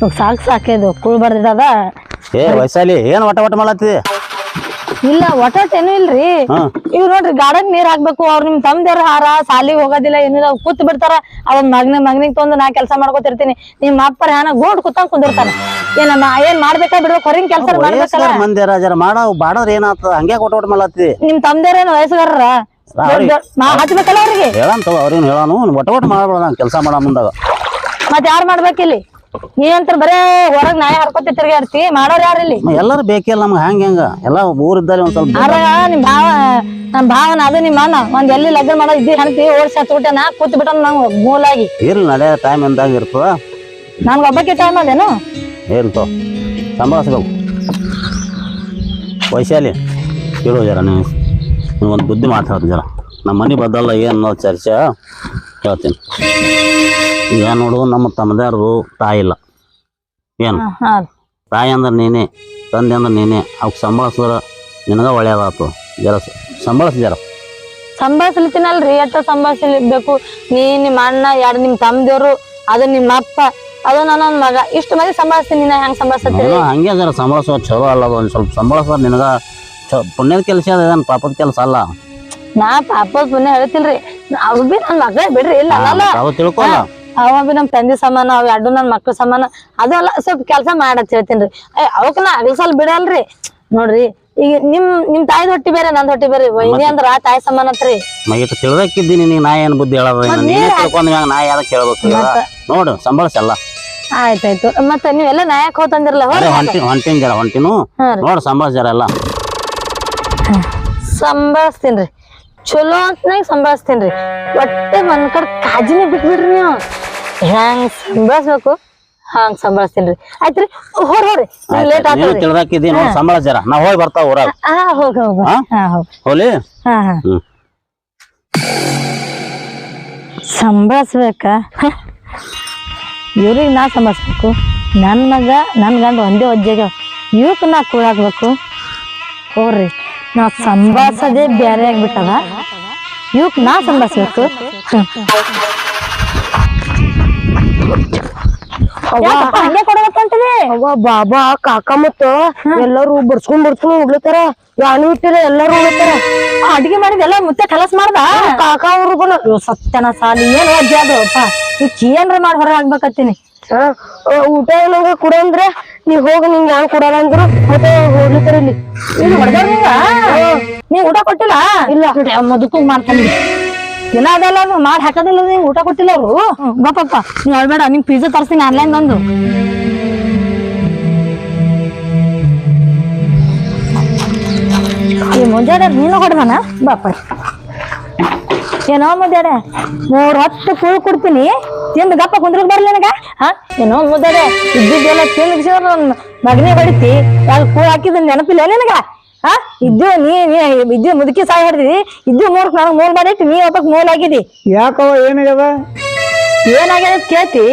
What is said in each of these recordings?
ಇವಾಗ ಸಾಕು ಸಾಕೇದು ಕುಳ್ ಏ ವಯಸ್ಸಲ್ಲಿ ಏನ್ ಒಟ ಒಟ ಮಾಡತ್ತಿ? ಇಲ್ಲ ಒಟ್ಟ ಏನು ಇಲ್ರಿ. ಇವ್ ನೋಡ್ರಿ ಗಾರ್ಡನ್ ನೀರ್ ಹಾಕ್ಬೇಕು ಅವ್ರ ನಿಮ್ ತಮ್ದೇವ್ರ ಹಾರ ಸಾಲಿಗೆ ಹೋಗೋದಿಲ್ಲ ಏನಿಲ್ಲ ಕೂತ್ ಬಿಡ್ತಾರ. ಅವನ್ ಮಗ್ನ ಮಗ್ನಿಗೆ ತೊಂದು ನಾ ಕೆಲಸ ಮಾಡ್ಕೊತಿರ್ತೀನಿ. ನಿಮ್ ಅಪ್ಪರ ಹ್ಯಾನ ಗೋಡ್ ಕೂತ ಕುಂದಿರ್ತಾರ ಏನ ನಾ ಏನ್ ಮಾಡ್ಬೇಕಾ ಬಿಡ್ಬೇಕು ಹೊರಗಿನ ಕೆಲಸ ಮಾಡ್ಬೇಕಲ್ಲ ವಯಸ್ಸಾರ ಮಂದಿ ರಾಜರ ಮಾಡ ಬಾಡೋದ್ರ ಏನಾಗ್ತದ ಹಂಗೆ ಕೊಟ್ಟು ಒಟ್ಟು ಮಾಡತ್ತಿ. ನಿಮ್ ತಮ್ದೇವ್ರೇನು ವಯಸ್ಸುಗಾರರ ನಾ ಹಚ್ಬೇಕಲ್ಲ ಅವ್ರಿಗೆ? ಹೇಳಂತ ಅವ್ರೇನು ಹೇಳಾನು ಒಟ ಒಟ್ಟು ಮಾಡ್ಬೇಡ ಕೆಲಸ ಮಾಡ ಮುಂದಾಗ. ಮತ್ ಯಾರ್ ಮಾಡ್ಬೇಕಿಲ್ಲಿ? ನೀ ಅಂತ ಬರೇ ಹೊರಗ್ ನಾಯಿ ಹರ್ಕೊತಿ ತಿರ್ಗಾಡ್ತಿ ಮಾಡೋರ್ ಯಾರು ಇಲ್ಲಿ? ಎಲ್ಲರೂ ಬೇಕಿಲ್ಲ ನಮ್ಗೆ ಹಂಗ ಹೆಂಗ? ಎಲ್ಲ ಊರಿದ್ದಾರೆ ಒಂದ್ ಸ್ವಲ್ಪ ನಿಮ್ ಭಾವ ನಮ್ ಭಾವನ ಅದು ನಿಮ್ಮ ಅಣ್ಣ. ಒಂದ್ ಎಲ್ಲಿ ಲಗ್ನ ಮಾಡೋ ಇದ್ದಿ ಹಣತಿ ಓಡ್ಸಿ ಹಚ್ಬಿಟ್ಟೆ ನಾ ಕೂತ್ ಬಿಟ್ಟ ನಂಗ್ ಮೂಲಾಗಿ. ಇರ್ಲಿ ನಡೆ ಟೈಮ್ ಎಂದಾಗ ಇರ್ತದ? ನನ್ಗ ಒಬ್ಬಕ್ಕೆ ಟೈಮ್ ಅದೇನು ಇರ್ತವ ಸಂಭಾಳಿಸ್ಬೇಕು ವೈಶಾಲಿ ಕೇಳೋ ಜರ ನೀವು ಒಂದು ಬುದ್ಧಿ ಮಾತಾಡ್ತೀನಿ ಜರ. ನಮ್ಮ ಮನೆ ಬದ್ದಲ್ಲ ಏನು ಚರ್ಚೆ ಹೇಳ್ತೀನಿ. ಈಗ ನೋಡು ನಮ್ಮ ತಮ್ಮದಾರು ತಾಯಿ ಇಲ್ಲ. ಏನು? ತಾಯಿ ಅಂದ್ರೆ ನೀನೇ ತಂದೆ ಅಂದ್ರೆ ನೀನೇ ಅವ್ಕೆ ಸಂಬಳಸಿದ್ರೆ ನಿನಗ ಒಳ್ಳೇದಾತು. ಜರ ಸಂಭಾಳಿಸಿ ಜರ ಸಂಭಾಳಿಸ್ಲಿತೀನಲ್ರಿ ಎಷ್ಟ ಸಂಬಳಸಲಿಬೇಕು ನೀ ನಿಮ್ಮ ಅಣ್ಣ ಎರಡು ನಿಮ್ ತಮ್ಮದೇವ್ರು ಅದು ನಿಮ್ಮ ಅಪ್ಪ ಅದು ನನ್ನ ಮಗ. ಇಷ್ಟು ಮಂದಿ ಸಂಭಾಳಿಸ್ತೀನಿ ನೀನ ಹೆಂಗ್ ಸಂಭಾಳಿಸ್ತೀನಿ ಹಂಗೆ ಜರ ಸಂಭಾಳಿಸೋ ಚಲೋ ಅಲ್ಲ ಅದು. ಒಂದು ಸ್ವಲ್ಪ ಸಂಭಾಳಿಸೋದು ನಿನಗ ಚ ಪುಣ್ಯದ ಕೆಲಸ ಅದೇನು ಪಾಪದ ಕೆಲಸ ಅಲ್ಲ? ನಾ ಪಾಪದ ಪುಣ್ಯ ಹೇಳ್ತಿಲ್ರಿ ಅವ್ರು ಬಿ ನನ್ನ ಮಗ ಬಿಡ್ರಿ ಇಲ್ಲ ಅಲ್ಲ ಅವು ತಿಳ್ಕೊಲ್ಲ. ಅವ ಬಿ ನಮ್ ತಂದೆ ಸಮಾನ ಅವ್ ಎರಡು ನನ್ ಮಕ್ಳ ಸಮಾನ ಅದೆಲ್ಲ ಸ್ವಲ್ಪ ಕೆಲಸ ಮಾಡತ್ ಹೇಳ್ತೇನ್ರಿ ಅವಕ್ ನಾ ಅಗಲ್ಸಲ್ ಬಿಡಲ್ರಿ. ನೋಡ್ರಿ ಈಗ ನಿಮ್ ನಿಮ್ ತಾಯಿ ಹೊಟ್ಟಿ ಬೇರೆ ನಂದ್ ಹೊಟ್ಟಿ ಬೇರೆ. ಇದೇ ಅಂದ್ರ ಆ ತಾಯಿ ಸಮಾನ ಅತ್ರಿ ಮಗಿಟ್ಟು ತಿಳ್ದಕ್ಕಿದ್ದೀನಿ ನೀ ನಾ ಏನ್ ಬುದ್ಧಿ ಹೇಳೋದು? ನೀನೇ ತಿಳ್ಕೊಂಡ್ ನಾ ಯಾರ ಕೇಳ್ಬೇಕು? ನೋಡು ಸಂಭಾಳಿಸಲ್ಲ. ಆಯ್ತಾಯ್ತು. ಮತ್ತೆ ನೀವೆಲ್ಲ ನಾಯಕ್ ಹೋತಂದಿರಲ್ಲ ಹೊಂಟಿ ಹೊಂಟಿನ ಜರ ಹೊಂಟಿನು. ನೋಡು ಸಂಭಾಳಿಸ್ ಜರ ಎಲ್ಲ ಸಂಭಾಳಿಸ್ತೀನ್ರಿ ಚಲೋ ಅಂತ ಸಂಭಾಳಿಸ್ತೀನ್ರಿ ಒಟ್ಟೆ ಮನ್ ಕಡೆ ಕಾಜಿನೇ ಬಿಟ್ಬಿಡ್ರಿ ನೀವು. ಹೆಂಗ್ ಸಂಭಾಳಿಸ್ಬೇಕು? ಹಂಗ್ ಸಂಭಾಳಿಸ್ತೀನ್ರಿ? ಆಯ್ತ್ರಿ ಹೋರ್ ಹೋರಿ ಲೇಟ್ ನೀನು ಆಗ್ತದ್ರಿ ತಿಳ್ದಕ್ಕಿದ್ದೀನಿ ನೋಡು ಸಂಭಾಳಿಸ್ ಜರ. ನಾ ಹೋಗಿ ಬರ್ತಾವ ಊರಾಗ. ಹಾ ಹೋಗ್ ಹೋಗ್ ಹಾ? ಹಾ ಹೋಗ್. ಹೋಲಿ ಹಾ ಹಾ. ಹ್ಞೂ ಸಂಭಾಳಿಸ್ಬೇಕ? ಇವ್ರಿಗೆ ನಾ ಸಂಭಾಳಿಸ್ಬೇಕು. ನನ್ನ ಮಗ ನನ್ ಗಂಡ ಒಂದೇ ಒಜ್ಜೆಗೆ ಇವಕ್ ನಾ ಕೂಡಾಕ್ಬೇಕು ಹೋಗ್ರಿ. ನಾ ಸಂಭಾಳ್ಸೋದೇ ಬೇರೆ ಆಗ್ಬಿಟ್ಟದ. ಇವಕ್ ನಾ ಸಂಭಾಳಿಸ್ಬೇಕು. ಅವ್ವ ಬಾಬಾ ಕಾಕ ಮತ್ತ ಎಲ್ಲಾರು ಬಡ್ಸ್ಕೊಂಡ್ ಬಡ್ಸ್ಕೊಂಡ್ ಹೋಗ್ಲತ್ತಾರ. ಯಾನು ಇಟ್ಟಿಲ್ಲ ಎಲ್ಲಾರು ಉಡ್ಲತ್ತಾರ ಅಡಿಗೆ ಮಾಡಿದೆಲ್ಲ ಮುತ್ತೆ ಕಲಸ್ ಮಾಡ್ದ? ಕಾಕ ಅವ್ರು ಸತ್ಯನ ಸಾಲಿ ಏನ್ ಅಜ್ಜ ಅದು? ಅಪ್ಪ ಏನ್ರ ಮಾಡಿ ಹೊರ ಹಾಕ್ಬೇಕತ್ತೀನಿ. ಆ, ಆ, ಊಟ ನಂಗ ಕೊಡ ಅಂದ್ರೆ ನೀವ್ ಹೋಗಿ ನಿಂಗ್ ಯಾನ್ ಕೊಡಲ್ಲ ಅಂದ್ರು ಮತ್ತೆ ಹೋಗ್ಲತ್ತಾರ ಇಲ್ಲಿ. ನೀವ್? ನೀ ಊಟ ಕೊಟ್ಟಿಲ್ಲ? ಇಲ್ಲ. ಮದುಕು ಮಾಡ್ತಾನೆ. ಅದು ಮಾಡಿ ಹಾಕೋದಿಲ್ಲ ನೀವು ಊಟ ಕೊಟ್ಟಿಲ್ಲ ಅವರು. ಗಪ್ಪಪ್ಪ ನೀವು ಹೇಳ್ಬೇಡ ನಿಂಗ್ ಪಿಜ್ಜಾ ತರ್ಸ್ತೀನಿ ಆನ್ಲೈನ್ ಒಂದು ಈ ಮುಂಜಾನೆ ನೀನು ಹೊಡೆದಾನ ಬಾಪ ಏನೋ ಮುದ್ದಾಡೆ ಮೂರ್ ಹತ್ತು ಕೂಳ್ ಕೊಡ್ತೀನಿ. ತಿಂದು ಗಪ್ಪ ಕುಂದ್ರಕ್ ಬರ್ಲಿ ನನಗ? ಹಾ? ಏನೋ ಮುದ್ದಾಡೆ ಇದ್ದಿದ್ದೆಲ್ಲ ತಿಂದು ಮಗನೇ ಹೊಡಿತಿ ಯಾಕೆ ಕೂಳ್ ಹಾಕಿದ ನೆನಪಿಲ್ಲ ನಿನಗ? ಹಾ? ಇದ್ದು ನೀ ನೀ ಇದ್ದು ಮುದುಕಿ ಸಾಯಿ ಹಿಡ್ದಿದಿ? ಇದ್ದು ಮೂರ್ ನಾನು ಮೂಲ್ ಮಾಡಿಟ್ಟು ನೀ ಒಬ್ಬಕ್ ಮೂಲ್ ಆಗಿದಿ. ಯಾಕವ ಏನಾಗ್ಯದ? ಏನಾಗ್ಯದ ಕೇಳ್ತಿ?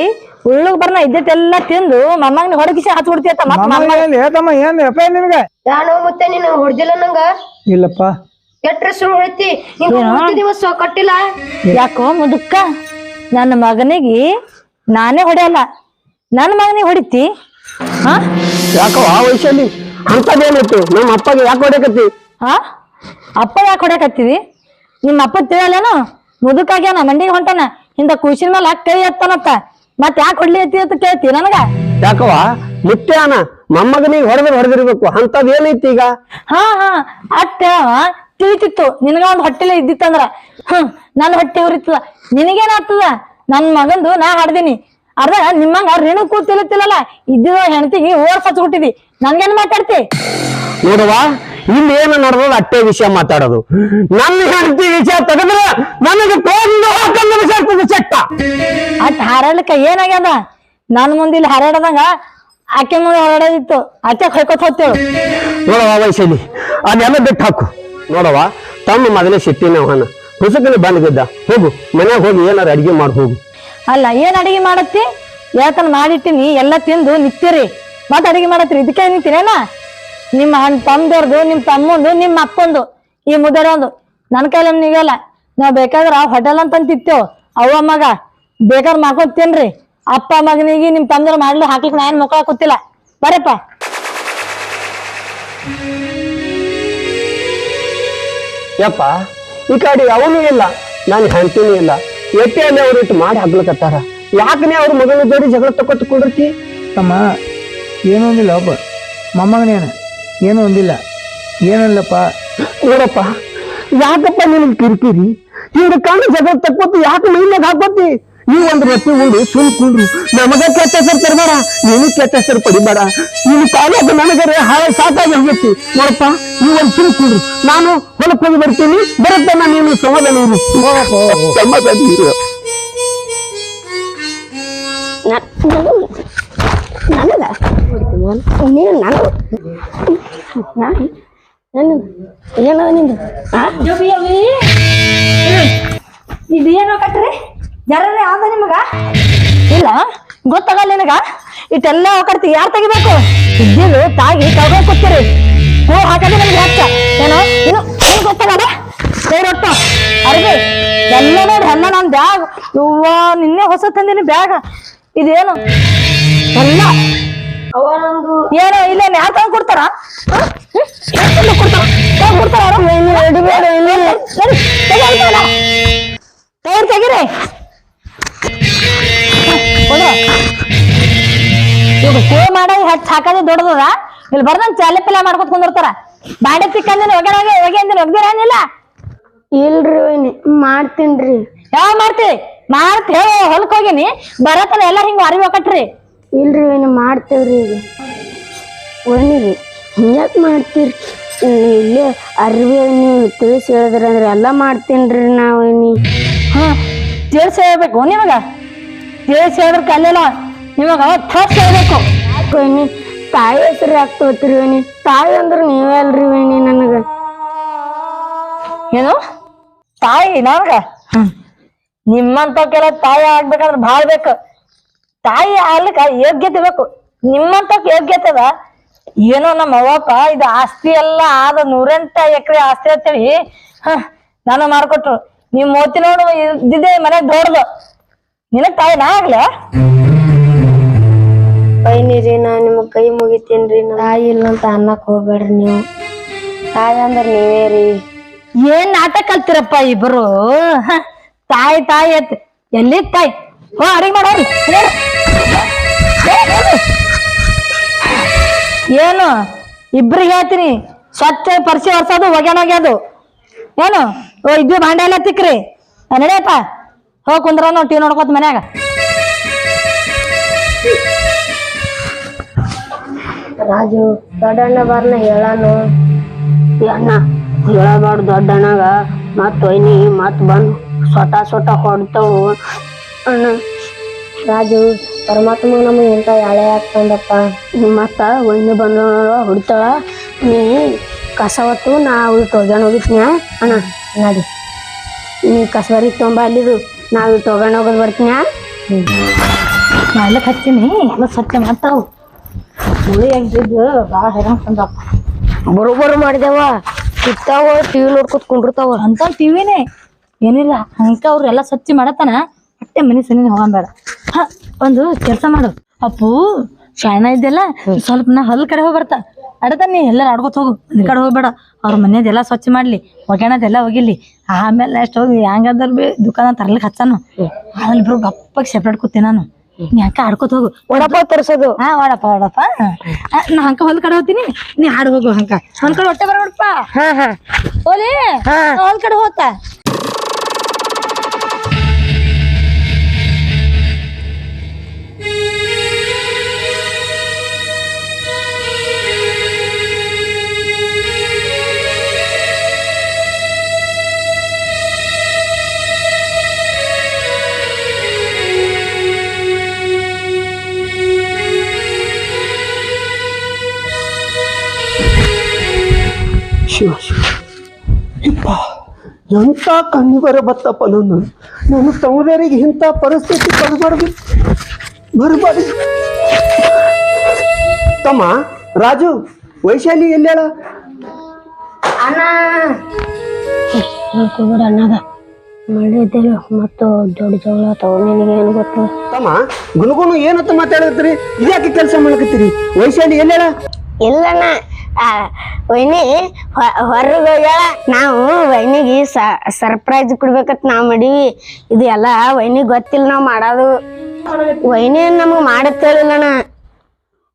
ಉಳ್ಳುಗ್ ಬರ್ನ ಇದ್ದೆಲ್ಲ ತಿಂದು ಮಮ್ಮಂಗ್ ಹೊಡಕಿಸಿ ಹಚ್ಚ ಬಿಡ್ತಿ ಮತ್ ಮಾಮ ಏನ್ ಹೇಳ್ತಮ್ಮ ಏನ್ ಎಪ್ಪ ನಿನಗ ಯಾನು ಮತ್ತೆ ನೀನು ಹೊಡ್ದಿಲ್ಲ ನಂಗ? ಇಲ್ಲಪ್ಪ. ಎಟ್ರ ಸುಳ್ಳು ನೀನ್ ದಿವಸ ಕಟ್ಟಿಲ್ಲ? ಯಾಕೋ ಮುದುಕ ನನ್ನ ಮಗನಿಗೆ ನಾನೇ ಹೊಡೆಯಲ್ಲ. ನನ್ನ ಮಗನಿಗೆ ಹೊಡಿತಿ? ಹಾ? ಯಾಕೋ ಆ ವಯಸ್ಸಲ್ಲಿ? ಅಂತದೇನಿತ್ತು ನಮ್ಮ ಅಪ್ಪಗೆ ಯಾಕೆ ಹೊಡೆಕತ್ತಿ ಹಾ? ಅಪ್ಪ ಯಾಕೆ ಹೊಡ್ಯಾಕತ್ತೀವಿ ನಿಮ್ಮ ಅಪ್ಪ ತಿಳಲೇನು ಮುದುಕಾಗ್ಯಾನ ಮಂಡಿಗೆ ಹೊಂಟಾನ. ಇಂದ ಕೂಸಿನ ಮೇಲೆ ಕೈ ಎತ್ತಾನತ್ತ ಮತ್ತೆ ಯಾಕೆ ಹೊಡ್ಲಿ ಎತ್ತಿ ಅಂತ ಕೇಳ್ತಿ ನನಗ? ಯಾಕವ ಮುತ್ಯಾನ ಮೊಮ್ಮಗನಿಗೆ ಹೊಡೆದ್ರೆ ಹೊಡೆದಿರ್ಬೇಕು. ಅಂತದ್ ಏನೈತಿ ಈಗ? ಹಾ ಹಾ. ಅಟ್ಟ ತಿಳಿತಿತ್ತು. ನಿನಗ ಒಂದ್ ಹೊಟ್ಟೆಲೆ ಇದ್ದಿತ್ತಂದ್ರ. ಹ್ಮ್ ನನ್ನ ಹೊಟ್ಟೆ ಉರಿತದ. ನಿನಗೇನಾಗ್ತದ? ನನ್ ಮಗಂದು ನಾ ಹಾಡ್ದೀನಿ. ಅರ್ಧ ನಿಮ್ಮಂಗ ರೇಣು ಕೂತಿಲ್ಲತ್ತಿಲ್ಲಲ್ಲ ಇದ್ದಿರೋ ಹೆಣ್ತಿಗೆ ಓಡ್ ಸಚ್ಬಿಟ್ಟಿದಿ ನನ್ಗೇನ್ ಮಾತಾಡ್ತಿ? ನೋಡುವ ಇಲ್ಲಿ ಏನು ನಡೆದದ ಅಟ್ಟೆ ವಿಷಯ ಮಾತಾಡೋದು. ನನ್ನ ಹೆಂಡತಿ ವಿಷಯ ತೆಗೆದ್ರೆ ನನಗೆ ಕೊಂದು ಹಾಕಂದ್ರೆ ವಿಷಯ ಚಟ್ಟ. ಅಟ್ ಹಾರಾಡ್ಲಿಕ್ಕ ಏನಾಗ್ಯದ? ನನ್ ಮುಂದೆ ಇಲ್ಲಿ ಹಾರಾಡದಂಗ ಆಕೆ ಮುಂದೆ ಹಾರಾಡೋದಿತ್ತು. ಆಕೆ ಹೊಯ್ಕೊತ್ ಹೋಗ್ತೇವೆ ನೋಡವ ವಯಸ್ಸಲ್ಲಿ. ಅದೆಲ್ಲ ಬಿಟ್ಟು ಹಾಕು. ನೋಡವ ತಮ್ಮ ಮಗನೇ ಸಿಟ್ಟಿನ ಅವನ. ಹುಸುಕಲ್ಲಿ ಬಂದ್ಗಿದ್ದ. ಹೋಗು ಮನ್ಯಾಗ ಹೋಗಿ ಏನಾರು ಅಡಿಗೆ ಮಾಡಿ ಹೋಗು. ಅಲ್ಲ, ಏನ್ ಅಡಿಗೆ ಮಾಡತ್ತಿ? ಯಾಕನ್ ಮಾಡಿಟ್ಟಿನಿ ಎಲ್ಲ ತಿಂದು ನಿಂತೀರಿ ಮತ್ ಅಡಿಗೆ ಮಾಡತ್ರಿ ಇದಕ್ಕೆ ನಿಂತೀರೇನ? ನಿಮ್ಮ ಅಣ್ಣ ತಮ್ದವ್ರದು ನಿಮ್ ತಮ್ಮಂದು, ನಿಮ್ಮ ಅಪ್ಪಂದು ಈ ಮುದರೊಂದು. ನನ್ ಕೈಲ ನಿಗಲ್ಲ. ನಾವ್ ಬೇಕಾದ್ರ ಹೋಟೆಲ್ ಅಂತ ತಿತ್ತೇವ್ ಅವ್ವ ಮಗ, ಬೇಕಾದ್ರೆ ಮಾಡ್ಕೊಂಡ್ ತಿನ್ರಿ. ಅಪ್ಪ ಮಗನಿಗೆ ನಿಮ್ ತಂದ್ರ ಮಾಡ್ಲು ಹಾಕ್ಲಿಕ್ಕೆ ನಾ ಏನ್ ಮಕ್ಕಳ ಕೂತಿಲ್ಲ ಬರಪ್ಪ. ಯಪ್ಪ, ಈ ಕಡೆ ಅವನು ಇಲ್ಲ. ನಾನು ಹೆಂಡ್ತಿನೂ ಇಲ್ಲ. ಎಟ್ಟೆ ಅಲ್ಲಿ ಅವ್ರು ಇಟ್ಟು ಮಾಡಿ ಹಗ್ಲಕತ್ತಾರ ಯಾಕನೇ ಅವ್ರ ಮಗಳ ಜೋಡಿ ಜಗಳ ತಕೊತ್ಕೊಂಡಿರ್ತಿ ತಮ್ಮ ಏನೂ ಒಂದಿಲ್ಲ ಒಬ್ಬ. ಮೊಮ್ಮಗನೇನ. ಏನೂ ಒಂದಿಲ್ಲ. ಏನಲ್ಲಪ್ಪ ನೋಡಪ್ಪ ಯಾಕಪ್ಪ ನಿನಗೆ ಕಿರಿಕಿರಿ? ಇವ್ರ ಕಾಣ ಜಗಳ ತಕ್ಕೊತ್ತಿ ಯಾಕೆ ಮೈನಾಗ ಹಾಕೋತಿ? ನೀವ್ ಒಂದು ರೊಟ್ಟಿ ಉಂಡು ಸುಮ್ ಕುಂಡ್ರು. ನಮಗ ಕೆಟ್ಟ ಹೆಸರು ತರಬೇಡ ನೀನು ಕೆಟ್ಟ ಹೆಸರು ಪಡಿಬೇಡ. ನೀನು ಕಾಲೇಜ್ ನನಗರೆ ಹಾಳ ಸಾಕಾಗಿ ಹೋಗೈತಿ ನೋಡಪ್ಪ ನೀವು ಒಂದು ಸುಮ್ ಕುಂಡ್ರು. ನಾನು ಹೊಲಕ್ಕೆ ಹೋಗಿ ಬರ್ತೀನಿ ನಾನು. ನೀನು. ಸಮಾಧಾನ ಇರು ಸಮಾಧಾನ ಇರು ನೀನು ನಾನು ನಾನು ಏನೋ ನಿಂದು? ಇದೇನೋ ಕಟ್ರಿ? ಜರರಿ ಆದ ನಿಮಗ ಇಲ್ಲ ಗೊತ್ತಾಗಲ್ಲ ನಿನಗ ಇಟ್ಟೆಲ್ಲ ಹೋಗ್ತಿ ಯಾರು ತೆಗಿಬೇಕು ಇದ್ದಿದ್ದು ತಾಗಿ ತಗೋ ಕೂತೀರಿ ಹೋ ಹಾಕದೆ ನಮ್ಗೆ ಹಚ್ಚ ಏನೋ ಇನ್ನು ಏನು ಗೊತ್ತಾಗಲ್ಲ ರೊಟ್ಟ ಅರ್ಬಿ ಎಲ್ಲ ನೋಡಿ ಎಲ್ಲ ನಾನು ಬ್ಯಾಗ್ ಇವ್ವ ನಿನ್ನೆ ಹೊಸ ತಂದಿನಿ ಬ್ಯಾಗ್ ಇದೇನು ಎಲ್ಲ ಏನೋ ಇಲ್ಲ ಯಾರು ತಂದು ಕೊಡ್ತಾರ? ಯಾರ್ ಕೊಡ್ತಾರ. ತೆಗಿರಿ ಇವಾಗ ಸೇವ್ ಮಾಡಿ ಹಚ್ಚ ಹಾಕೋದೇ ದೊಡ್ಡದದ. ಇಲ್ಲಿ ಬರ್ದಂಗ ಚಾಲೆ ಪಿಲ್ಲ ಮಾಡ್ಕೊತ ಕುಂದಿರ್ತಾರ. ಬಾಡೆ ತಿಕ್ಕಂದಿನ ಒಗೆ ಒಗೆ ಅಂದಿನ ಒಗ್ದಿರಾನಿಲ್ಲ ಇಲ್ರಿ ಮಾಡ್ತೀನ್ರಿ. ಯಾವ ಮಾಡ್ತಿ? ಮಾಡ್ತಿ ಹೇಳ ಹೊಲಕ್ ಹೋಗಿನಿ. ಬರತನ ಎಲ್ಲ ಹಿಂಗ ಅರಿವಿ ಹಾಕಟ್ರಿ ಇಲ್ರಿ ಏನು ಮಾಡ್ತೇವ್ರಿ ಈಗ. ವೈನಿರಿ ಹಿಂಗ್ಯಾಕ್ ಮಾಡ್ತೀರಿ? ಇಲ್ಲಿ ಇಲ್ಲೇ ಅರ್ವಿ ನೀವು ತಿಳಿಸಿ ಹೇಳಿದ್ರಿ ಅಂದ್ರೆ ಎಲ್ಲ ಮಾಡ್ತೀನ್ರಿ ನಾವೇನಿ ಹಾ ತಿಳಿಸಿ ಹೇಳ್ಬೇಕು ನಿಮಗ? ತಿಳಿಸಿ ಹೇಳಿದ್ರ ಕಲ್ಲಿಲ್ಲ ನಿಮಗ ಥಸ್ ಹೇಳ್ಬೇಕು. ಯಾಕೆ ತಾಯಿ ಹೆಸರು ಯಾಕೆ ವೈನಿ ತಾಯಿ ಅಂದ್ರೆ ನೀವೇ ಅಲ್ರಿ ವೇಣಿ ನನಗೆ. ಏನು? ತಾಯಿ ನನಗ? ನಿಮ್ಮಂತಕ್ಕೆಲ್ಲ ತಾಯಿ ಆಗ್ಬೇಕಂದ್ರೆ ಭಾಳ ಬೇಕು. ತಾಯಿ ಆಗ್ಲಿಕ್ಕ ಯೋಗ್ಯತೆ ಬೇಕು. ನಿಮ್ಮಂತಕ್ ಯೋಗ್ಯತೆ ಅದ. ಏನೋ ನಮ್ಮ ಅವ್ವಪ್ಪ ಇದು ಆಸ್ತಿ ಎಲ್ಲ ಆದ ನೂರೆಂಟ ಎಕರೆ ಆಸ್ತಿ ಅಂತೇಳಿ ಹ ನಾನು ಮಾಡ್ಕೊಟ್ರು. ನಿಮ್ ಮೋತಿ ನೋಡು ಇದ್ದಿದ್ದೆ ಮನೆ ದೊಡ್ಡದು. ನಿನಗ್ ತಾಯಿ ನಾ ಆಗ್ಲ ಬೈನಿರಿ ನಾ ನಿಮಗೆ ಕೈ ಮುಗಿತೀನ್ರಿ ತಾಯಿ ಇಲ್ಲ ಅಂತ ಅನ್ನಕ್ ಹೋಗ್ಬೇಡ್ರಿ ನೀವು. ತಾಯಿ ಅಂದ್ರೆ ನೀವೇ ರೀ. ಏನ್ ನಾಟಕ ಕಲ್ತಿರಪ್ಪ ಇಬ್ರು? ಹ, ತಾಯಿ ತಾಯಿ ಅತ್. ಎಲ್ಲಿ ತಾಯಿ? ಹೋ ಅಡಿಗೆ ಮಾಡೋರಿ. ಏನು? ಇಬ್ರಿಗೆ ಹೇಳ್ತೀನಿ. ಸ್ವಚ್ಛ ಪರಿಸಿ ಒರ್ಸೋದು ಹೊಗೆನೋಗ್ಯದು ಏನು? ಓ ಇದು ಭಾಂಡೆ ಎಲ್ಲ ತಿಕ್ರಿ ನಡಿಯಪ್ಪ. ಹೋಗ್ ಕುಂದ್ರ ನಾವು ಟಿವಿ ನೋಡ್ಕೊತ ಮನ್ಯಾಗ. ರಾಜು, ದೊಡ್ಡಣ್ಣ ಬರ್ನ ಹೇಳಾನು. ಅಣ್ಣ, ಹೇಳಬಾರ್ದು ದೊಡ್ಡಣ್ಣಗ. ಮತ್ ಒಯ್ನಿ, ಮತ್ ಬಂದು ಸೊಟ ಸೊಟ ಹೊಡ್ತಾವು. ಅಣ್ಣ, ರಾಜು, ಪರಮಾತ್ಮ ನಮಗೆ ಎಂತ ಎಳೆ ಆಗ್ತಂದಪ್ಪ ಮತ್ತ ಒಯ್ನಿ ಬಂದ ಹೊಡಿತಾಳ. ನೀ ಕಸ ಹೊತ್ತು ನಾ ಉಳಿತು ಹೋಗ್ಯಾನ ಅಣ್ಣ, ನಡಿ. ನೀ ಕಸಬರಿ ತೊಂಬ ಅಲ್ಲಿದು ನಾವ್ ಹೋಗೋಣ ಹೋಗೋದು ಬರ್ತೀನ್ಯಾ? ಮಾಡ್ಲಿಕ್ಕೆ ಹಚ್ಚಿನಿ ಎಲ್ಲ ಸ್ವಚ್ಛ ಮಾಡ್ತಾವು. ಮುಳಿ ಹೆಂಗಿದ್ದು ಭಾಳ ಹೈರಾಣ ತಂದಪ್ಪ ಬರೋಬ್ಬರ ಮಾಡಿದೆವ. ಸಿಗ್ತಾವ ಟಿವಿ ನೋಡ್ಕೊತ ಕುಂಡಿರ್ತಾವ. ಅಂತ ಟಿವಿನೇ. ಏನಿಲ್ಲ ಹಂಕ ಅವ್ರ ಎಲ್ಲ ಸ್ವಚ್ಛ ಮಾಡತ್ತಾನ. ಅಟ್ಟೆ ಮನೆ ಸನಿ ಹೋಗಂಬೇಡ ಹ ಒಂದು ಕೆಲಸ ಮಾಡು. ಅಪ್ಪು ಶಾಯನ ಇದ್ದೆಲ್ಲ ಸ್ವಲ್ಪ ನಾ ಹಲ್ ಕಡೆ ಹೋಗಿ ಅಡತಾನೆ ಎಲ್ಲರೂ ಆಡ್ಕೊತ ಹೋಗು. ಈ ಕಡೆ ಹೋಗ್ಬೇಡ. ಅವ್ರ ಮನೆದೆಲ್ಲ ಸ್ವಚ್ಛ ಮಾಡ್ಲಿ. ಒಗ್ಯಾಣದೆಲ್ಲ ಹೋಗಿಲಿ ಆಮೇಲೆ ನೆಕ್ಸ್ಟ್ ಹೋಗಿ ಹೆಂಗಾದ್ರು ಬಿ ದುಕಾನ ತರ್ಲಿಕ್ಕೆ ಹಚ್ಚಾನು. ಆಮೇಲೆ ಇಬ್ರು ಗಪ್ಪಗೆ ಸೆಪ್ರೇಟ್ ಕೂತೀನಿ ನಾನು. ನೀ ಹಂಕ ಆಡ್ಕೊತ ಹೋಗು? ಒಡಪ್ಪ ತರ್ಸೋದು. ಹಾ ವಾಡಪ್ಪ ಆ, ನಾ ಹಂಕ ಹೊಲ್ ಕಡೆ ಹೋಗ್ತೀನಿ. ನೀ ಹಾಡು ಹೋಗು ಹಂಕ ಹೊಲ್ ಕಡೆ ಹೊಟ್ಟೆ ಬರೋಡಪ್ಪ ಹಾ ಹಾ. ಓಲಿ ಹೊಲ್ ಕಡೆ ಹೋತ. ಶಿವ. ಶಿವ ಎಂಥ ಎಂತ ಕಣ್ಣಿಗರ ಬತ್ತಪ್ಪ ನಾನು ನನ್ನ ತಮ್ಮದರಿಗೆ ಇಂಥ ಪರಿಸ್ಥಿತಿ ಬರಬಾರ್ದು. ಬರಬಾರ್ದು. ತಮ್ಮ ರಾಜು ವೈಶಾಲಿ ಎಲ್ಲೇಳ ಅಣ್ಣ. ಅಣ್ಣಗ. ಮಾಡಿದ್ದಿಲ್ಲ ಮತ್ತು ದೊಡ್ಡ ಜೋಳ ಆತಾವ ಏನು ಗೊತ್ತು? ತಮ್ಮ ಗುನುಗುನು ಏನಂತ ಮಾತಾಡತ್ರಿ ಇದ್ಯಾಕೆ ಕೆಲಸ ಮಾಡಕತ್ತೀರಿ? ವೈಶಾಲಿ ಎಲ್ಲ ಇಲ್ಲಣ್ಣ. ವೈನಿ ಹೊರಗೆ ಹೋಗ್ಯಾಳ ನಾವು ವೈನಿಗೆ ಸರ್ಪ್ರೈಸ್ ಕೊಡ್ಬೇಕಂತ ನಾವು ಮಾಡೀವಿ. ಇದು ಎಲ್ಲ ವೈನಿಗೆ ಗೊತ್ತಿಲ್ಲ ನಾವು ಮಾಡೋದು. ವೈನಿ ನಮಗೆ ಮಾಡತ್ತೇಳಿಲ್ಲಣ್ಣ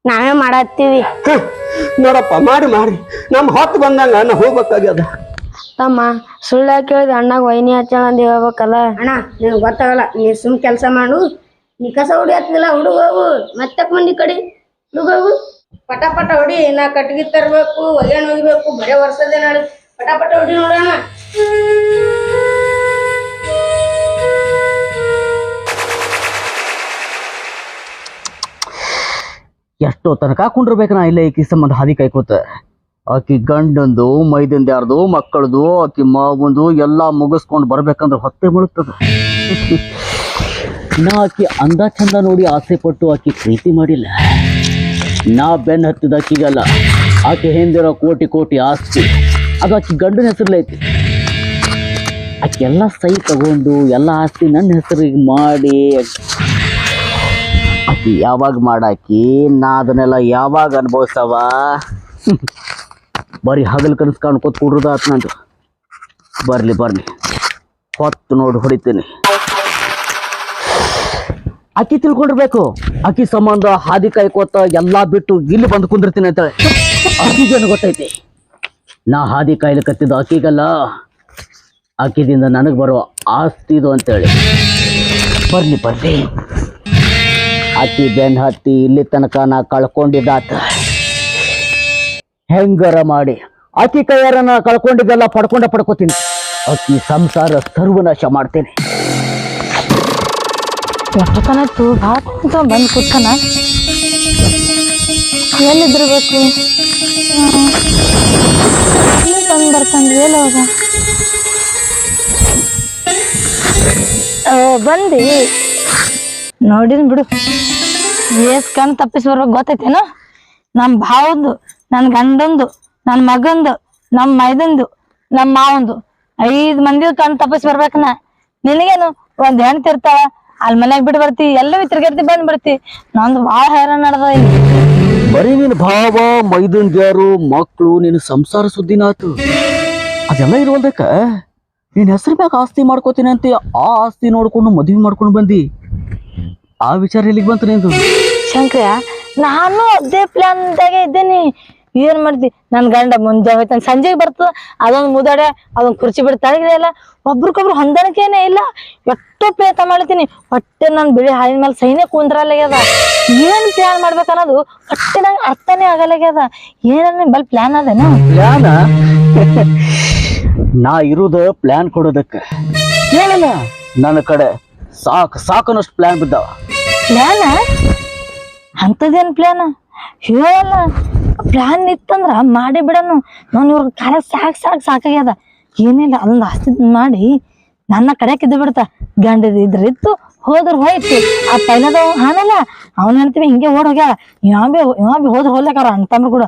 ನಾವೇ ಮಾಡತ್ತೀವಿ. ನೋಡಪ್ಪ ಮಾಡಿ ಮಾಡಿ. ನಮ್ಮ ಹೊತ್ತು ಬಂದಂಗ ನಾ ಹೋಗ್ಬೇಕಾಗ್ಯದ. ತಮ್ಮ ಸುಳ್ಳ ಕೇಳಿದ ಅಣ್ಣಗೆ ವೈನಿ ಹಚ್ಚಣ ಅಂತ ಹೇಳ್ಬೇಕಲ್ಲ? ಅಣ್ಣ ನಿನಗೆ ಗೊತ್ತಾಗಲ್ಲ. ನೀ ಸುಮ್ ಕೆಲಸ ಮಾಡು. ನೀ ಕಸ ಹೊಡಿ ಹತ್ತಿಲ್ಲ ಹುಡುಗ ಹೋಗು. ಮತ್ತೆ ಮಂದಿ ಕಡೆ? ಹುಡುಗ ಹೋಗು. ಪಟ ಪಟ ಹೊಡಿ, ನಾ ಕಟ್ಟಿಗೆ ತರಬೇಕು, ಒಗ್ಯಾಣ ಒಗಿಬೇಕು, ಬರೇ ವರ್ಷದೇ ನಾಳೆ. ಪಟ ಪಟ ಹೊಡಿ ನೋಡೋಣ. ಎಷ್ಟೋ ತನಕ ಕುಂಡಿರ್ಬೇಕು ನಾ ಇಲ್ಲೇ ಈಕಿ ಸಂಬಂಧ ಹಾದಿ ಕೈಕೋತ ಆಕಿ ಗಂಡಂದು, ಮೈದಂದ ಯಾರ್ದು, ಮಕ್ಕಳದು, ಆಕಿ ಮಾವಂದು ಎಲ್ಲ ಮುಗಿಸ್ಕೊಂಡು ಬರ್ಬೇಕಂದ್ರೆ ಹೊತ್ತೆ ಮುಳುಗ್ತದ. ನಾ ಆಕಿ ಅಂದ ಚಂದ ನೋಡಿ ಆಸೆ ಪಟ್ಟು ಆಕಿ ಪ್ರೀತಿ ಮಾಡಿಲ್ಲ. ನಾ ಬೆನ್ನು ಹತ್ತಿದ ಆಕಿಗಲ್ಲ ಆಕೆ ಹಿಂದಿರೋ ಕೋಟಿ ಕೋಟಿ ಆಸ್ತಿ. ಅದು ಆಕೆ ಗಂಡನ ಹೆಸರಲ್ಲೈತಿ ಆಕೆಲ್ಲ ಸೈ ತಗೊಂಡು ಎಲ್ಲ ಆಸ್ತಿ ನನ್ನ ಹೆಸರಿಗೆ ಮಾಡಿ. ಆಕೆ ಯಾವಾಗ ಮಾಡಾಕಿ? ನಾ ಅದನ್ನೆಲ್ಲ ಯಾವಾಗ ಅನುಭವಿಸವ ಬರೀ ಹಗಲು ಕನಸು ಕಾಣ್ಕೋತ ಕುಡ್ರದ ಆತ್ ನಂದು. ಬರ್ಲಿ ಬರ್ಲಿ. ಹೊತ್ತು ನೋಡಿ ಹೊಡಿತೀನಿ. ಆಕಿ ತಿಳ್ಕೊಂಡಿರ್ಬೇಕು. ಅಕ್ಕಿ ಸಂಬಂಧ ಹಾದಿ ಕಾಯ್ಕೋತ ಎಲ್ಲಾ ಬಿಟ್ಟು ಇಲ್ಲಿ ಬಂದು ಕುಂದಿರ್ತೀನಿ ಅಂತೇಳಿ ಅಕ್ಕಿಗೇನು ಗೊತ್ತೈತಿ? ನಾ ಹಾದಿ ಕಾಯ್ಲಿಕತ್ತಿದ್ದು ಅಕ್ಕಿಗಲ್ಲ ಅಕ್ಕಿದಿಂದ ನನಗೆ ಬರೋ ಆಸ್ತಿ ಇದು ಅಂತೇಳಿ ಬರ್ಲಿ ಬರ್ಲಿ. ಅಕ್ಕಿ ಬೆನ್ ಹತ್ತಿ ಇಲ್ಲಿ ತನಕ ನಾ ಕಳ್ಕೊಂಡಿದ್ದಾತ ಹೆಂಗರ ಮಾಡಿ. ಆಕಿ ಕೈಯಾರ ನಾ ಕಳ್ಕೊಂಡಿದ್ದೆಲ್ಲ ಪಡ್ಕೊಂಡ ಪಡ್ಕೋತೀನಿ. ಅಕ್ಕಿ ಸಂಸಾರ ಸರ್ವನಾಶ ಮಾಡ್ತೇನೆ. ಎಷ್ಟೊತ್ತನಾಯ್ತು? ಭಾಳ ಬಂದು ಕೂತ್ಕನ. ಎಲ್ಲಿದ್ದಿರ್ಬೇಕು? ಬಂದು ಬರ್ತಾನೆ, ಎಲ್ಲಿ ಹೋಗ ನೋಡಿನ್ ಬಿಡು. ಏಸ್ ಕಣ್ ತಪ್ಪಿಸಿ ಬರ್ಬೇಕು ಗೊತ್ತೈತೇನು? ನಮ್ಮ ಭಾವಂದು ನನ್ನ ಗಂಡಂದು ನನ್ನ ಮಗಂದು ನಮ್ಮ ಮೈದಂದು ನಮ್ಮ ಮಾವಂದು. ಐದು ಮಂದಿ ಕಣ್ ತಪ್ಪಿಸಿ ಬರ್ಬೇಕನ. ನಿನಗೇನು, ಒಂದ್ ಹೆಣ್ತಿ ಇರ್ತಾಳ? ಅಲ್ಲಿ ಮನ್ಯಾಗ ಬಿಟ್ಟು ಬರ್ತಿ ಎಲ್ಲವೂ ತಿರ್ಗಾಡ್ತಿ ಬಂದ್ ಬಿಡ್ತಿ. ನಂದು ಭಾಳ ಹೈರಾಣ ನಡ್ದ ಇಲ್ಲಿ. ಬರೀ ನಿನ್ ಭಾವ ಮೈದುಂದ್ಯಾರು ಮಕ್ಕಳು ನಿನ್ನ ಸಂಸಾರ ಸುದ್ದಿನಾತು ಅದೆಲ್ಲ ಇರುವಲ್ದಕ್ಕ? ನಿನ್ ಹೆಸರು ಮ್ಯಾಗ ಆಸ್ತಿ ಮಾಡ್ಕೋತೀನಿ ಅಂತ ಆ ಆಸ್ತಿ ನೋಡ್ಕೊಂಡು ಮದುವೆ ಮಾಡ್ಕೊಂಡು ಬಂದಿ. ಆ ವಿಚಾರ ಎಲ್ಲಿಗೆ ಬಂತು ನಿಂದು? ಶಂಕ್ರ ನಾನು ಅದೇ ಪ್ಲಾನ್ದಾಗೆ ಇದ್ದೇನಿ. ಏನ್ ಮಾಡ್ತಿ? ನನ್ ಗಂಡ ಮುಂಜಾ ಹೋಯ್ತಾನ. ಸಂಜೆಗೆ ಬರ್ತದ ಅದೊಂದ್ ಮುದಾಡೆ ಅದೊಂದ್ ಕುರ್ಚಿ ಬಿಡ್ತಾಳೆ ಇಲ್ಲ ಒಬ್ರಿಗೊಬ್ರು ಹೊಂದಾಣಿಕೆನೆ ಇಲ್ಲ. ಎಷ್ಟೋ ಪ್ರಯತ್ನ ಮಾಡ್ತೀನಿ ಹೊಟ್ಟೆ ನನ್ ಬಿಳಿ ಹಾಲಿನ ಮೇಲೆ ಸೈನ್ಯ ಕುಂದ್ರಲ್ಲಾಗ್ಯದ ಏನ್ ಪ್ಲಾನ್ ಮಾಡ್ಬೇಕನ್ನೋದು ಹೊಟ್ಟೆ ನಂಗೆ ಅರ್ಥನೇ ಆಗಲ್ಲಾಗ್ಯದ ಏನ ಬಲ್ ಪ್ಲಾನ್ ಅದೇನು? ಪ್ಲಾನ ನಾ ಇರುದ ಪ್ಲಾನ್ ಕೊಡೋದಕ್ಕೆ. ಹೇಳಲ್ಲ ನನ್ನ ಕಡೆ ಸಾಕು ಸಾಕನಷ್ಟು ಪ್ಲಾನ್ ಬಿದ್ದಾವ. ಪ್ಲಾನ ಅಂತದೇನ್ ಪ್ಲಾನ್ ಹೇಳಲ್ಲ. ಪ್ಲಾನ್ ಇತ್ತಂದ್ರ ಮಾಡಿ ಬಿಡನು. ನಾನು ಇವ್ರ ಕಾಲ ಸಾಕ್ ಸಾಕ್ ಸಾಕಾಗ್ಯದ. ಏನಿಲ್ಲ ಅದೊಂದು ಆಸ್ತಿ ಮಾಡಿ ನನ್ನ ಕಡೆಕ್ ಇದ್ದು ಬಿಡ್ತ. ಗಂಡದ ಇದ್ರ ಇತ್ತು ಹೋದ್ರ ಹೋಯ್ತು. ಆ ಪೈಲದ ಹಾನಲ್ಲ, ಅವನ ಹೇಳ್ತೀವಿ ಹಿಂಗೆ ಓಡ್ ಹೋಗ್ಯಾಳ. ಯಾವ ಬಿ ಹೋದ್ರ ಹೋಗ್ಲಕ್ಕಾರ ಅಂತಂದ್ರು ಕೂಡ.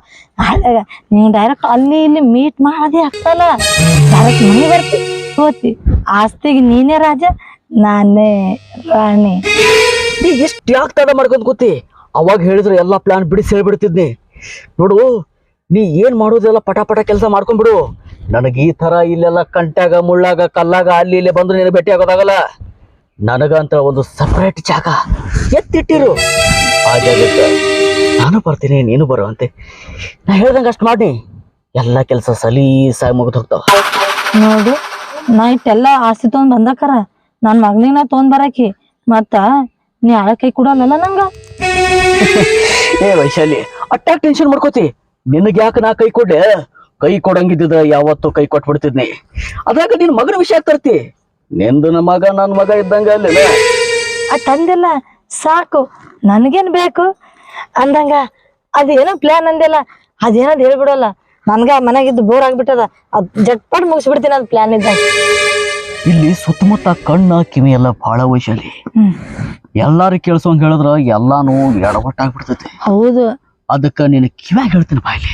ನೀವು ಡೈರೆಕ್ಟ್ ಅಲ್ಲಿ ಇಲ್ಲಿ ಮೀಟ್ ಮಾಡದೇ ಆಗ್ತಲ್ಲ. ಡೈರೆಕ್ಟ್ ಮನೆ ಬರ್ತಿ, ಹೋತಿ. ಆಸ್ತಿಗೆ ನೀನೇ ರಾಜ, ನಾನೇ ರಾಣಿ. ಎಷ್ಟು ಯಾಕೆ ತಡ ಮಾಡ್ಕೊಂಡ್ ಕೂತಿ? ಅವಾಗ ಹೇಳಿದ್ರೆ ಎಲ್ಲಾ ಪ್ಲಾನ್ ಬಿಡಿಸಿ ಹೇಳ್ಬಿಡ್ತಿದ್ನಿ. ನೋಡು, ನೀ ಏನ್ ಮಾಡೋದೆಲ್ಲ ಪಟ ಪಟ ಕೆಲಸ ಮಾಡ್ಕೊಂಡ್ಬಿಡು. ನನಗೆ ಈ ತರ ಇಲ್ಲೆಲ್ಲ ಕಂಟ್ಯಾಗ, ಮುಳ್ಳಾಗ, ಕಲ್ಲಾಗ, ಅಲ್ಲಿ ಇಲ್ಲಿ ಬಂದು ನೀನು ಭೇಟಿ ಆಗೋದಾಗಲ್ಲ. ನನಗಂತ ಒಂದು ಸಪ್ರೇಟ್ ಜಾಗ ಎತ್ತಿಟ್ಟಿರು. ಆ ಜಾಗಕ್ಕೆ ನಾನು ಬರ್ತೀನಿ, ನೀನು ಬರೋ ಅಂತೆ. ನಾ ಹೇಳ್ದಂಗೆ ಅಷ್ಟು ಮಾಡಿ ಎಲ್ಲ ಕೆಲಸ ಸಲೀಸಾಗಿ ಮುಗಿದು ಹೋಗ್ತಾವ. ನೋಡು, ನಾ ಇಟ್ಟೆಲ್ಲ ಆಸ್ತಿ ತೊಗೊಂಡ್ ಬಂದಕರ ನನ್ನ ಮಗನಿಗೆ ನಾ ತೊಗೊಂಡ್ ಬರಾಕಿ ಮತ್ತ ನೀ ಆಳ ಕೈ ಕೊಡಲ್ಲ ನಂಗ? ಏ ವೈಶಾಲಿ ಅಟ್ಟಾಗ ಟೆನ್ಷನ್ ಮಾಡ್ಕೋತಿ. ನಿನಗೆ ಯಾಕೆ ನಾ ಕೈ ಕೊಡ್ಲೆ? ಕೈ ಕೊಡಂಗಿದ್ದ ಯಾವತ್ತೂ ಕೈ ಕೊಟ್ಬಿಡ್ತಿದ್ನಿ. ಅದ್ರಾಗ ನಿನ್ ಮಗನ ವಿಷಯ ತರ್ತಿ. ನಿಂದು ನನ್ನ ಮಗ ನನ್ನ ಮಗ ಇದ್ದಂಗ ಅಲ್ಲ ತಂದೆಲ್ಲ ಸಾಕು ನನ್ಗೇನ್ ಬೇಕು? ಅಂದಂಗ ಅದೇನೋ ಪ್ಲಾನ್ ಅಂದಿಲ್ಲ ಅದೇನದ್ ಹೇಳ್ಬಿಡಲ್ಲ. ನನ್ಗ ಮನೆಗಿದ್ದು ಬೋರ್ ಆಗ್ಬಿಟ್ಟದ. ಅದ್ ಜಟ್ಪಟ್ ಮುಗಿಸ್ಬಿಡ್ತೀನಿ ಅದ್ ಪ್ಲಾನ್ ಇದ್ದಾಗ. ಇಲ್ಲಿ ಸುತ್ತಮುತ್ತ ಕಣ್ಣ ಕಿವಿ ಎಲ್ಲ ಬಹಳ ವೈಶಾಲಿ ಎಲ್ಲಾರು ಕೇಳಿಸೋಂಗ್ ಹೇಳಿದ್ರ ಎಲ್ಲಾನು ಎಡವಟ್ಟಾಗ್ಬಿಡ್ತೈತಿ. ಹೌದು. ಅದಕ್ಕ ನೀನು ಕಿವ್ಯಾಗ ಹೇಳ್ತೀನಿ ಬಾಯ್ಲಿ.